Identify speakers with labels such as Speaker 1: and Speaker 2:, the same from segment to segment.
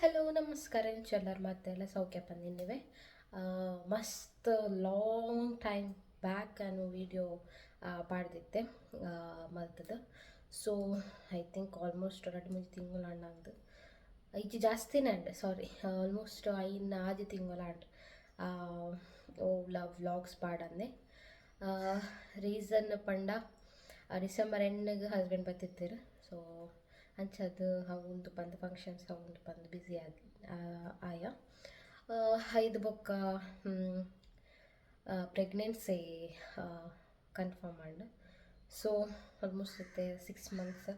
Speaker 1: Hello, ನಮಸ್ಕಾರ. ಎಲ್ಲರೂ ಮತ್ತೆಲ್ಲ ಸೌಖ್ಯ ಬಂದಿದ್ದೀವಿ. ಮಸ್ತ್ ಲಾಂಗ್ ಟೈಮ್ ಬ್ಯಾಕ್ ನಾನು ವೀಡಿಯೋ ಪಾಡ್ದಿತ್ತೆ ಮಲ್ತದ ಸೊ ಐ ಥಿಂಕ್ ಆಲ್ಮೋಸ್ಟ್ ಎರಡು ಮೂರು ತಿಂಗಳು ಅಣ್ಣಂದು ಈಚೆ ಜಾಸ್ತಿನೇ ಅಂಡ್ ಸಾರಿ ಆಲ್ಮೋಸ್ಟ್ ಐನ್ ಆದಿ ತಿಂಗಳು ಅಂಡ್ ಲವ್ ವ್ಲಾಗ್ಸ್ ಪಾಡಂದೆ ರೀಸನ್ ಪಂಡ ಡಿಸೆಂಬರ್ ಎಂಡ್ಗೆ ಹಸ್ಬೆಂಡ್ ಬತ್ತಿತ್ತೀರು ಸೊ ಅಂಚದು ಅವಂದು ಬಂದು ಫಂಕ್ಷನ್ಸ್ ಅವಂದು ಬಂದು ಬ್ಯುಸಿ ಆಗಿ ಆಯ. ಐದು ಬೊಕ್ಕ pregnancy confirm and so almost ಇತ್ತೆ ಸಿಕ್ಸ್ ಮಂತ್ಸ್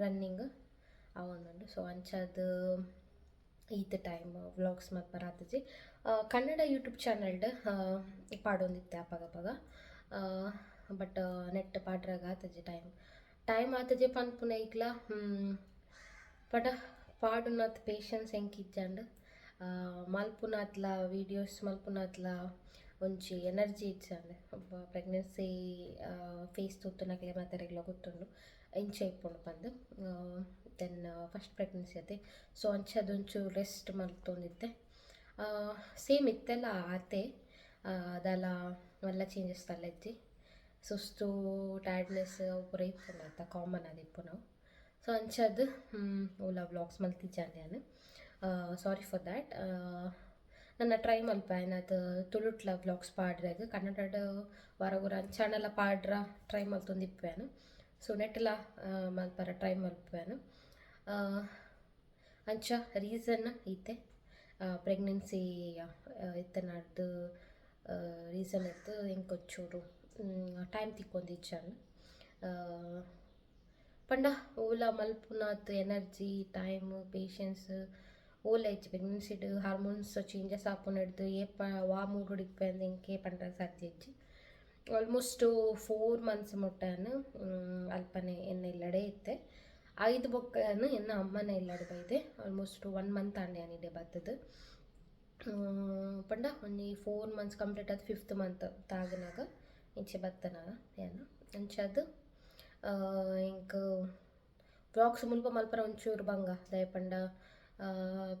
Speaker 1: ರನ್ನಿಂಗ್ ಅವೊಂದುಂಡು ಸೊ ಅಂಚದು ಈತ ಟೈಮ್ ವ್ಲಾಗ್ಸ್ ಮತ್ತು ಬರಾತಜಿ ಕನ್ನಡ ಯೂಟ್ಯೂಬ್ ಚಾನಲ್ಡ್ ಪಾಡೊಂದಿತ್ತೆ ಅಪಗ ಅಪಗ ಬಟ್ ನೆಟ್ ಪಾಡ್ರಾಗ ಆತಜಿ ಟೈಮ್ ಟೈಮ್ ಆತಜೆ ಪನ್ಪುನ ಇಕ್ಲ ಪಟ ಪಾಡುನಾತ್ ಪೇಷನ್ಸ್ ಎಂಕಿಜ್ಜಂಡ್ ಮಲ್ಪುನಾತ್ಲ ವೀಡಿಯೋಸ್ ಮಲ್ಪುನಾತ್ಲ ಒಂಜಿ ಎನರ್ಜಿ ಇಜ್ಜಂಡ್ ಪ್ರೆಗ್ನೆನ್ಸಿ ಫೇಸ್ ತುತ್ತುನಕ್ಲೆ ಮಾತೆರೆಗ್ಲ ಗೊತ್ತುಂಡು ಎಂಚ ಇಪ್ಪುಂಡು ಪಂದ್ ದೆನ್ ಫಸ್ಟ್ ಪ್ರೆಗ್ನೆನ್ಸಿ ಅದೇ ಸೊ ಅಂಚದೊಂಚೂರು ರೆಸ್ಟ್ ಮಲ್ತೊಂದಿತ್ತೆ ಸೇಮ್ ಇತ್ತೆಲ್ಲ ಆತೆ ಅದೆಲ್ಲ ಎಲ್ಲ ಚೇಂಜಸ್ ತಲೆಜ್ಜಿ ಸುಸ್ತು ಟೈರ್ಡ್ನೆಸ್ ಅವು ಪೂರ ಇತ್ತಲ್ಲ ಆತ ಕಾಮನ್ ಅದು ನಾವು ಸೊ ಅಂಚದು ಓಲ ವ್ಲಾಗ್ಸ್ ಮಲ್ತಿಜ್ಜಾನೆ ನಾನು ಸಾರಿ ಫಾರ್ ದ್ಯಾಟ್ ನನ್ನ ಟ್ರೈ ಮಲ್ಪ ಏನದು ತುಳುಟ್ಲ ವ್ಲಾಗ್ಸ್ ಪಾಡ್ರಾಗ ಕನ್ನಡದ ಹೊರಗುರ ಚಾನಲ ಪಾಡ್ರ ಟ್ರೈ ಮಲ್ತೊಂದಿಪ್ಪೇನು ಸೊ ನೆಟ್ಲ ಮಲ್ಪರ ಟ್ರೈ ಮಲ್ಪೇನು ಅಂಚ ರೀಸನ್ ಈತೆ ಪ್ರೆಗ್ನೆನ್ಸಿ ಇತ್ತೆ ನಡ್ದು ರೀಸನ್ ಇತ್ತು ಇಂಕೊಂಚೂರು ಟೈಮ್ ತಿಕ್ಕೊಂದಿಜ್ಜಾನು ಪಂಡ, ಓಲ ಮಲ್ಪುನಾತ್ ಎನರ್ಜಿ ಟೈಮ್ ಪೇಷನ್ಸ್ ಓಲ ಹೆಚ್ ಪ್ರೆಗ್ನೆನ್ಸಿಡ್ ಹಾರ್ಮೋನ್ಸ್ ಚೇಂಜಸ್ ಆಪುನಡ್ದು ಪ, ವಾ ಮೂಡ್ ಡಿಪೆಂಡ್ ಎಂಕೆ ಪಂಡ ಸಾಧ್ಯ ಇಜ್ಜಿ ಆಲ್ಮೋಸ್ಟ್ ಫೋರ್ ಮಂತ್ಸ್ ಮುಟ್ಟನು ಅಲ್ಪನೆ ಎನ್ನ ಇಲ್ಲಡೆ ಇತ್ತೆ. ಐದು ಬೊಕ್ಕನು ಎನ್ನ ಅಮ್ಮನ ಇಲ್ಲಡೆ ಬೈದೆ. ಆಲ್ಮೋಸ್ಟ್ ಒನ್ ಮಂತ್ ಆಂಡ್ಯಾನಿಡೆ ಬತ್ತದು. ಪಂಡ ಒಂಜಿ ಫೋರ್ ಮಂತ್ಸ್ ಕಂಪ್ಲೀಟ್ ಆದ ಫಿಫ್ತ್ ಮಂತ್ ತಾಗನಾಗ. ಇಂಚೆ ಬತ್ತನ ಏನು ಅಂಚದು ಇಂಕ್ ಬ್ಲಾಗ್ಸ್ ಮುಲ್ಪ ಮಲ್ಪರ ಒಂಚೂರು ಬಂಗ ದಯಪಂಡ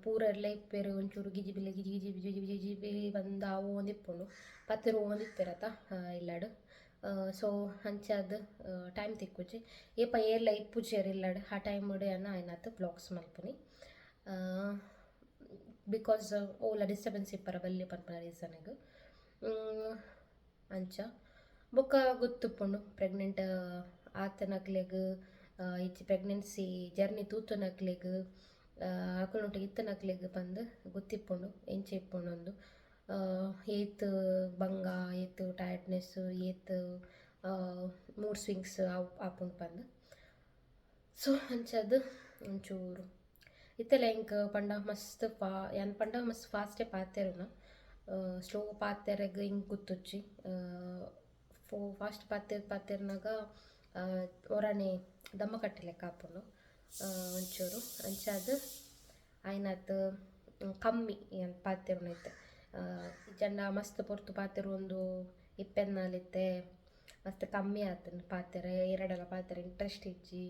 Speaker 1: ಪೂರರ್ಲೆ ಇಪ್ಪೆರು ಒಂಚೂರು ಗಿಜಿ ಬಿಲ್ಲೆ ಗಿಜಿ ಗಿಜಿ ಗಿಜಿ ಗಿಜಿ ಬಿ ಬಂದ ಅವು ಒಂದಿಪ್ಪುಂಡು ಪತ್ತಿರು ಒಂದಿಪ್ಪೆರತ ಇಲ್ಲಾಡು ಸೊ ಅಂಚದು ಟೈಮ್ ತಿಕ್ಕುಜಿ ಏಪ ಏರ್ಲ ಇಪ್ಪುಜೇರು ಇಲ್ಲಾಡು ಆ ಟೈಮ್ ಅನ್ನ ಆಯ್ನಾತು ಬ್ಲಾಗ್ಸ್ ಮಲ್ಪುನಿ ಬಿಕಾಸ್ ಓಲ ಡಿಸ್ಟರ್ಬೆನ್ಸ್ ಇಪ್ಪರ ಬಲ್ಲಿ ಪನ್ಪನ ರೀಸನ್ಗೆ ಅಂಚ ಬೊಕ್ಕ ಗೊತ್ತುಪ್ಪುಂಡು ಪ್ರೆಗ್ನೆಂಟ್ ಆತನಕ್ಲೆಗ್ ಇಜ್ಜಿ ಪ್ರೆಗ್ನೆನ್ಸಿ ಜರ್ನಿ ತೂತುನಕ್ಲೆಗ್ ಅಕುಲೊಟ್ಟಿಗೆ ಇತ್ತನಕ್ಲೆಗ್ ಬಂದು ಗೊತ್ತಿಪ್ಪುಂಡು ಎಂಚ ಇಪ್ಪುಂಡು ಏತ್ ಬಂಗ ಏತ್ ಟಯರ್ಡ್ನೆಸ್ ಏತ್ ಮೂಡ್ ಸ್ವಿಂಗ್ಸ್ ಆಪುಂಡು ಪಂದ್. ಸೊ ಅಂಚದು ಒಂಚೂರು. ಇತ್ತೆಲ್ಲ ಹಿಂಗ ಪಂಡ ಮಸ್ತ್ ಫಾ, ಯಾನ್ ಪಂಡ ಮಸ್ತ್ ಫಾಸ್ಟೇ ಪಾತೆರುನ ಸ್ಲೋ ಪಾತೆರೆಗ್ ಹಿಂಗೆ ಗೊತ್ತುಚ್ಚಿ ಫಾಸ್ಟ್ ಪಾತೆರ್, ಪಾತೆರ್ನಾಗ ಒರಾಣೆ ದಮ್ಮ ಕಟ್ಟಿ ಕಾಪುನು ಒಂಚೂರು. ಅಂಚಾದ ಆಯ್ನಾತ್ ಕಮ್ಮಿ ಏನು ಪಾತ್ರೆನ ಇತ್ತೆ ಜಂಡ ಮಸ್ತ್ ಪೊರ್ತು ಪಾತ್ರೆ ಒಂದು ಇಪ್ಪತ್ನಾಲಿತ್ತೆ. ಮಸ್ತ್ ಕಮ್ಮಿ ಆತನು ಪಾತ್ರೆ, ಎರಡೆಲ್ಲ ಪಾತ್ರೆ ಇಂಟ್ರೆಸ್ಟ್ ಇಜ್ಜಿ.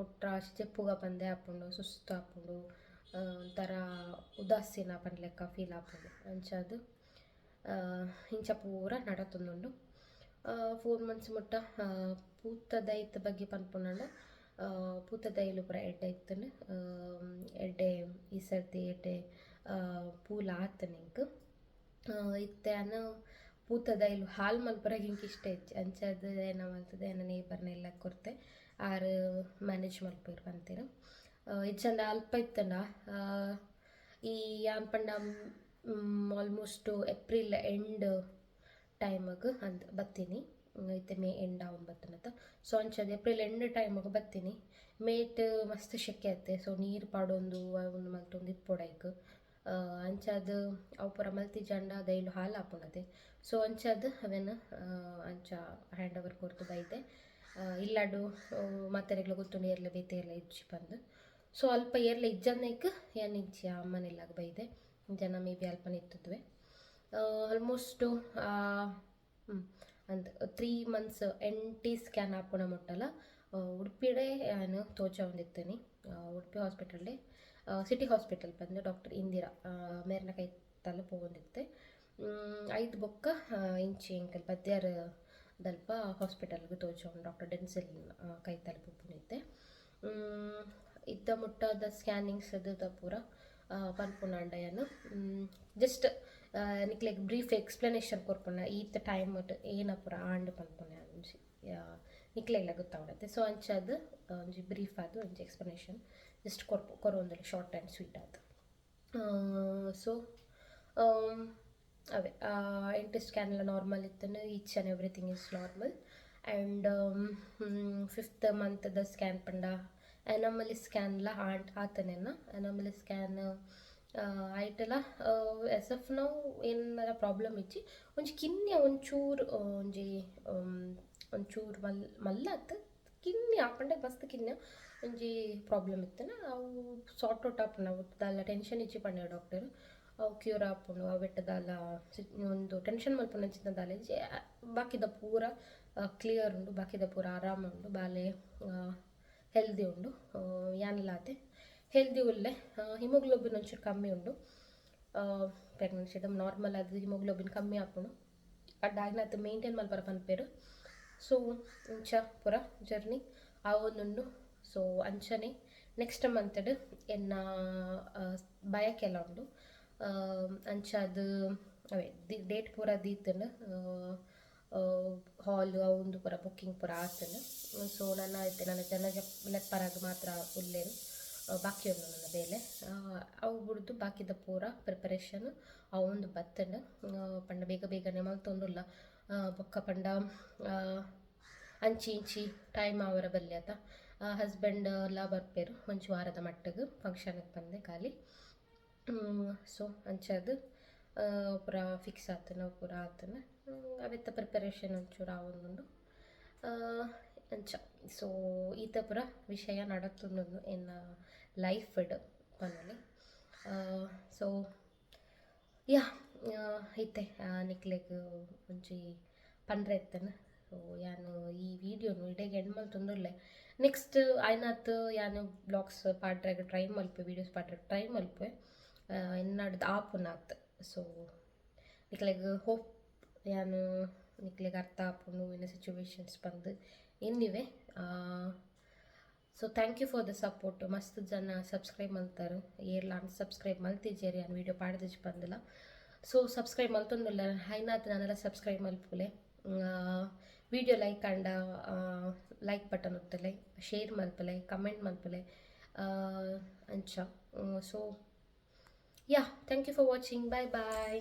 Speaker 1: ಒಟ್ಟ ಚೆಪ್ಪುಗ ಬಂದೆ ಆಪುಂಡು ಸುಸ್ತು ಆಪುಂಡು ಒಂಥರ ಉದಾಸೀನ ಪನ್ ಲೆಕ್ಕ ಫೀಲ್ ಆಪುಂಡು ಅಂಚದು ಇಂಚ ಪೂರ ನಡತೊಂದುಂಡು. ಫೋರ್ ಮಂತ್ಸ್ ಮುಟ್ಟ ಪೂತ ದೈತ ಬಗ್ಗೆ ಪನ್ಪುನಂಡ ಪೂತ ದೈಲು ಪೂರ ಎಡ್ಡೆ ಇತ್ತನು ಎಡ್ಡೆ, ಈ ಸರ್ತಿ ಎಡ್ಡೆ ಪೂಲ ಆತನ ಇಂಕ್ ಇತ್ತೆ ಪೂತ ದೈಲು ಹಾಲ್ ಮಲ್ಪರಾಗ ಇಷ್ಟ ಹೆಚ್ಚು ಅಂಚದು ಏನೋ ಅಂತದೆ ಏನ ನೇಬರ್ನ ಎಲ್ಲ ಕೊರ್ತೆ, ಆರು ಮ್ಯಾನೇಜ್ ಮಲ್ಪಿರು ಅಂತೀರ. ಇದು ಇಚ್ಚಂದ ಅಲ್ಪ ಇತ್ತಂಡ. ಈ ಯಾನ್ ಪಂಡ ಆಲ್ಮೋಸ್ಟ್ ಏಪ್ರಿಲ್ ಎಂಡ್ ಟೈಮಾಗ ಅಂತ ಬರ್ತೀನಿ ಐತೆ ಮೇ ಎಂಡ್ ಅವನ್ ಅಂತ ಸೊ ಅಂಚದು ಏಪ್ರಿಲ್ ಎಂಡ್ ಟೈಮಾಗ ಬರ್ತೀನಿ ಮೇಟ್ ಮಸ್ತ್ ಶೆಕೆ ಆಯ್ತೆ ಸೊ ನೀರು ಪಾಡೊಂದು ಒಂದು ಮಲ್ತೊಂದು ಇಪ್ಪೊಡೈಕ್ ಅಂಚದು ಅವು ಪೂರ ಮಲ್ತಿ ಜಂಡ, ದೈಲು ಹಾಲು ಹಾಕೊಂಡದೆ ಸೊ ಅಂಚದು ಅವೇನು ಅಂಚ ಹ್ಯಾಂಡ್ ಓವರ್ ಕೊರ್ತು ಬೈತೆ. ಇಲ್ಲಾಡು ಮಾತೆರೆಗ್ಲ ಗೊತ್ತುಂಡು ಏರ್ಲೆ ಬೇತೆ ಎಲ್ಲ ಇಜ್ಜಿ ಬಂದು ಸೊ ಅಲ್ಪ ಏರ್ಲೆ ಇಜ್ಜನ್ನೈಕ್ ಏನು ಇಜ್ಜಿ ಅಮ್ಮನೆಲ್ಲಾಗ ಬೈದೆ. ಜನ ಮೇ ಬಿ ಅಲ್ಪನೇ ಇತ್ತಿದ್ವೆ ಆಲ್ಮೋಸ್ಟು ಅಂತ ತ್ರೀ ಮಂತ್ಸ್ ಎಂಟಿ ಸ್ಕ್ಯಾನ್ ಹಾಕೋಣ ಮುಟ್ಟಲ್ಲ ಉಡುಪಿಡೆ ನಾನು ತೋಚ ಹೊಂದಿರ್ತೀನಿ ಉಡುಪಿ ಹಾಸ್ಪಿಟಲ್ಡೆ ಸಿಟಿ ಹಾಸ್ಪಿಟಲ್ ಬಂದು ಡಾಕ್ಟರ್ ಇಂದಿರಾ ಮೇರ್ನ ಕೈ ತಲುಪು ಪೋಗೊಂದಿತ್ತೆ ಐದು ಬೊಕ್ಕ ಇಂಚಿ ಎಂಕಲ್ ಬದ್ಯಾರ ದಲ್ಪ ಹಾಸ್ಪಿಟಲ್ಗೆ ತೋಜೋಂಡು ಡಾಕ್ಟರ್ ಡೆನ್ಸಿಲ್ ಕೈ ತಲುಪು ಪೋಪುನಿತ್ತೆ ಇದ್ದ ಮುಟ್ಟಾದ ಸ್ಕ್ಯಾನಿಂಗ್ಸ್ ಅದು ಪೂರ ಪನ್ಪುನಾಂಡಯನು ಜಸ್ಟ್ ನಿಕ್ಲೆಗ್ ಬ್ರೀಫ್ ಎಕ್ಸ್ಪ್ಲನೇಷನ್ ಕೊರ್ಪುನ ಈತ ಟೈಮ್ ಏನ ಪೂರ ಆಂಡ್ ಪನ್ಪುನ ಒಂಜಿ ನಿಕ್ಲೆಗ್ಲ ಗೊತ್ತಾವಡತ್ತೆ. ಸೊ ಅಂಚದ ಒಂಜಿ ಬ್ರೀಫ್ ಆದ ಒಂಜಿ ಎಕ್ಸ್ಪ್ಲನೇಷನ್ ಜಸ್ಟ್ ಕೊರ್ಪು ಕೊರೊಂದುಲ್ಲ ಶಾರ್ಟ್ ಆ್ಯಂಡ್ ಸ್ವೀಟ್ ಆದ ಸೊ ಅವೇ ಎಂಟು ಸ್ಕ್ಯಾನ್ ಎಲ್ಲ ನಾರ್ಮಲ್ ಇತ್ತು each and everything is normal and fifth ಮಂತ್ದ scan ಪಂಡ ಎನಮಲಿ ಸ್ಕ್ಯಾನ್ ಎಲ್ಲ ಆಂಟ್ ಆತನೇನ? ಅನಾಮಲಿ ಸ್ಕ್ಯಾನ್ ಆಯ್ತಲ್ಲ? ಎಸ್ ಎಫ್ ನಾವು ಏನಾರ ಪ್ರಾಬ್ಲಮ್ ಇಚ್ಚಿ, ಒಂಜಿ ಕಿನ್ನೆ ಒಂಚೂರು ಒಂಜಿ ಒಂಚೂರು ಮಲ್, ಮಲ್ಲತ್ ಕಿನ್ನೆ ಆಪಂಡೆ ಮಸ್ತ್ ಕಿನ್ನೆ ಒಂಜಿ ಪ್ರಾಬ್ಲಮ್ ಇತ್ತನ? ಅವು ಸಾರ್ಟ್ ಔಟ್ ಆಪ್ ಅವು ದಾಲ ಟೆನ್ಷನ್ ಇಚ್ಚಿ ಪಂಡ ಡಾಕ್ಟರ್ ಅವು ಕ್ಯೂರ್ ಆಪುಂಡು ಆ ದಾಲ ಸಿ- ಒಂದು ಟೆನ್ಷನ್ ಮಲ್ಪನ ಚಿನ್ನ ದಾಲ ಇಜ್ಜಿ ಬಾಕಿದ ಪೂರ ಕ್ಲಿಯರ್ ಉಂಡು, ಬಾಕಿದ ಪೂರ ಆರಾಮ ಉಂಡು, ಬಾಲೆ ಹೆಲ್ದಿ ಉಂಡು. ಯಾನಿಲ್ಲಾತೆ ಹೆಲ್ದಿ ಉಲ್ಲೆ. ಹಿಮೋಗ್ಲೋಬಿನ್ ಒಂಚೂರು ಕಮ್ಮಿ ಉಂಡು. ಪ್ರೆಗ್ನೆನ್ಸಿ ನಾರ್ಮಲ್ ಆದ ಹಿಮೋಗ್ಲೋಬಿನ್ ಕಮ್ಮಿ ಆಪುಂಡು. ಅಡ್ಡಾಗಿನತ್ತು ಮೇಂಟೈನ್ ಮಲ್ಪರ ಪನ್ಪೇರು. ಸೊ ಇಂಚ ಪೂರ ಜರ್ನಿ ಆವೊಂದುಂಡು. ಸೊ ಅಂಚನೆ ನೆಕ್ಸ್ಟ್ ಮಂತ್ಡ್ ಎನ್ನ ಬಯಕೆಲ್ಲ ಉಂಡು. ಆ, ಅಂಚ ಅದು ಅವೇ ಡೇಟ್ ಪೂರ ದೀತಂಡು. ಹಾಲ್ ಅವಂದು ಪೂರ ಬುಕ್ಕಿಂಗ್ ಪೂರ ಆತನ. ಸೊ ನನ್ನ ಐತೆ ನನ್ನ ಜನ ಲೆಪ್ಪರಾಗ ಮಾತ್ರ ಉಲ್ಲೇನು ಉಂಡು ನನ್ನ ಬೇಲೆ ಅವು ಬಿಡ್ದು ಬಾಕಿದ ಪೂರ ಪ್ರಿಪರೇಷನ್ ಅವೊಂದು ಬತ್ತಂಡು ಪಂಡ ಬೇಗ ಬೇಗನೆ ಮಲ್ತೊಂದುಲ್ಲ. ಬೊಕ್ಕ ಪಂಡ ಅಂಚಿ ಇಂಚಿ ಟೈಮ್ ಅವರ ಬಲ್ಲಿ ಆತ. ಹಸ್ಬೆಂಡ್ ಎಲ್ಲ ಬರ್ಪೇರು ಒಂಚು ವಾರದ ಮಟ್ಟಿಗೆ ಫಂಕ್ಷನ್ ಬಂದೆ ಖಾಲಿ. ಸೊ ಅಂಚದು ಪೂರ ಫಿಕ್ಸ್ ಆತನ, ಪೂರ ಆತನ. ಅವೆತ್ತ ಪ್ರಿಪರೇಷನ್ ಒಂಚೂರು ಆವೊಂದುಂಡು ಅಂಚ ಸೊ ಈತ ಪೂರ ವಿಷಯ ನಡತ್ತುಂಡು ಇನ್ನ ಲೈಫ್ ಪನ್ನಲೆ ಸೊ ಯಾ ಐತೆ ನಿಕ್ಲೆಗ್ ಒಂಜಿ ಪಂಡ್ರೆ ಸೋ ಸೊ ಯಾನು ಈ ವಿಡಿಯೋನು ಇಡೇ ಎಂಡ್ ಮಲ್ತೊಂದುಲ್ಲೆ ನೆಕ್ಸ್ಟ್ ಆಯ್ನಾತ್ ಯಾನು ಬ್ಲಾಗ್ಸ್ ಪಾಡ್ರೆಗ್ ಟ್ರೈ ಮಲ್ಪೆ ವೀಡಿಯೋಸ್ ಪಾಡ್ರೆಗ್ ಟ್ರೈ ಮಲ್ಪೆ. ಎನ್ನಡ್ದು ಆಪುನಾತ್ ಸೊ, ನಿಕ್ಲೆಗ್ ಹೋಪ್, ಯಾನು ನಿಕ್ಲೆಗ್ ಅರ್ಥ ಆಪುನು ಇನ್ನ ಸಿಚುವೇಶನ್ಸ್ ಬಂದು anyway so thank you for the support ಮಸ್ತ್ ಜನ ಸಬ್ಸ್ಕ್ರೈಬ್ ಮಲ್ತಾರೆ. ಏರ್ಲ ಅನ್ಸಬ್ಸ್ಕ್ರೈಬ್ ಮಲ್ತಿದ್ದೇರಿ ನಾನು ವೀಡಿಯೋ ಪಾಡ್ದಿಜ್ ಬಂದಿಲ್ಲ. ಸೊ ಸಬ್ಸ್ಕ್ರೈಬ್ ಮಲ್ತೊಂದಿಲ್ಲ, ಹೈನಾತ್ ನಾನೆಲ್ಲ ಸಬ್ಸ್ಕ್ರೈಬ್ ಮಲ್ಪುಲೆ. ವಿಡಿಯೋ ಲೈಕ್ ಕಂಡ ಲೈಕ್ ಬಟನ್ ಒತ್ತಲೆ ಶೇರ್ ಮಲ್ಪಲೆ ಕಮೆಂಟ್ ಮಲ್ಪಲೆ. ಅಂಚ. So yeah thank you for watching bye bye